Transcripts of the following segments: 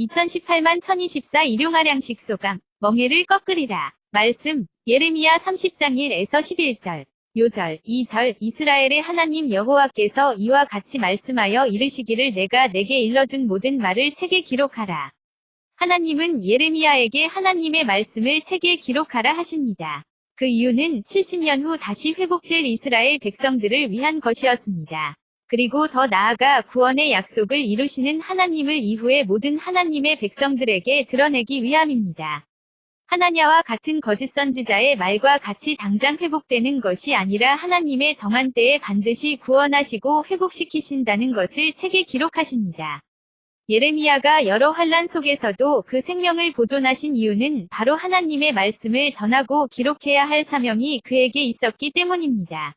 2018만 1024 일용하량식 소감, 멍해를 꺾으리라. 말씀, 예레미야 30장 1에서 11절. 요절, 2절 이스라엘의 하나님 여호와께서 이와 같이 말씀하여 이르시기를 내가 내게 일러준 모든 말을 책에 기록하라. 하나님은 예레미야에게 하나님의 말씀을 책에 기록하라 하십니다. 그 이유는 70년 후 다시 회복될 이스라엘 백성들을 위한 것이었습니다. 그리고 더 나아가 구원의 약속을 이루시는 하나님을 이후에 모든 하나님의 백성들에게 드러내기 위함입니다. 하나냐와 같은 거짓 선지자의 말과 같이 당장 회복되는 것이 아니라 하나님의 정한 때에 반드시 구원하시고 회복시키신다는 것을 책에 기록하십니다. 예레미야가 여러 환란 속에서도 그 생명을 보존하신 이유는 바로 하나님의 말씀을 전하고 기록해야 할 사명이 그에게 있었기 때문입니다.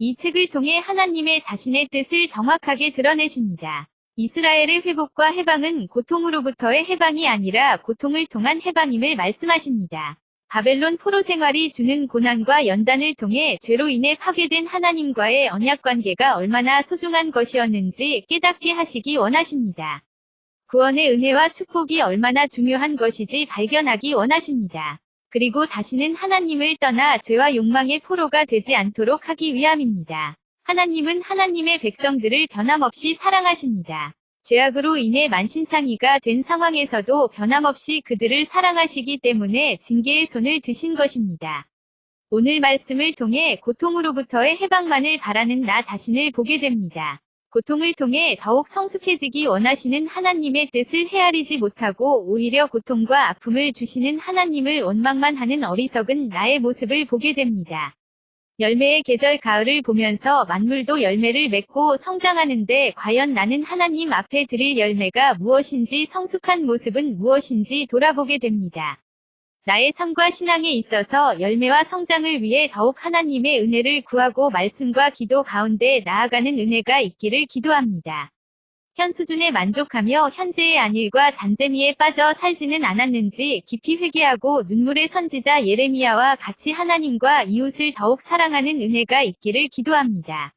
이 책을 통해 하나님의 자신의 뜻을 정확하게 드러내십니다. 이스라엘의 회복과 해방은 고통으로부터의 해방이 아니라 고통을 통한 해방임을 말씀하십니다. 바벨론 포로 생활이 주는 고난과 연단을 통해 죄로 인해 파괴된 하나님과의 언약 관계가 얼마나 소중한 것이었는지 깨닫게 하시기 원하십니다. 구원의 은혜와 축복이 얼마나 중요한 것이지 발견하기 원하십니다. 그리고 다시는 하나님을 떠나 죄와 욕망의 포로가 되지 않도록 하기 위함입니다. 하나님은 하나님의 백성들을 변함없이 사랑하십니다. 죄악으로 인해 만신창이가 된 상황에서도 변함없이 그들을 사랑하시기 때문에 징계의 손을 드신 것입니다. 오늘 말씀을 통해 고통으로부터의 해방만을 바라는 나 자신을 보게 됩니다. 고통을 통해 더욱 성숙해지기 원하시는 하나님의 뜻을 헤아리지 못하고 오히려 고통과 아픔을 주시는 하나님을 원망만 하는 어리석은 나의 모습을 보게 됩니다. 열매의 계절 가을을 보면서 만물도 열매를 맺고 성장하는데 과연 나는 하나님 앞에 드릴 열매가 무엇인지 성숙한 모습은 무엇인지 돌아보게 됩니다. 나의 삶과 신앙에 있어서 열매와 성장을 위해 더욱 하나님의 은혜를 구하고 말씀과 기도 가운데 나아가는 은혜가 있기를 기도합니다. 현 수준에 만족하며 현재의 안일과 잔재미에 빠져 살지는 않았는지 깊이 회개하고 눈물의 선지자 예레미야와 같이 하나님과 이웃을 더욱 사랑하는 은혜가 있기를 기도합니다.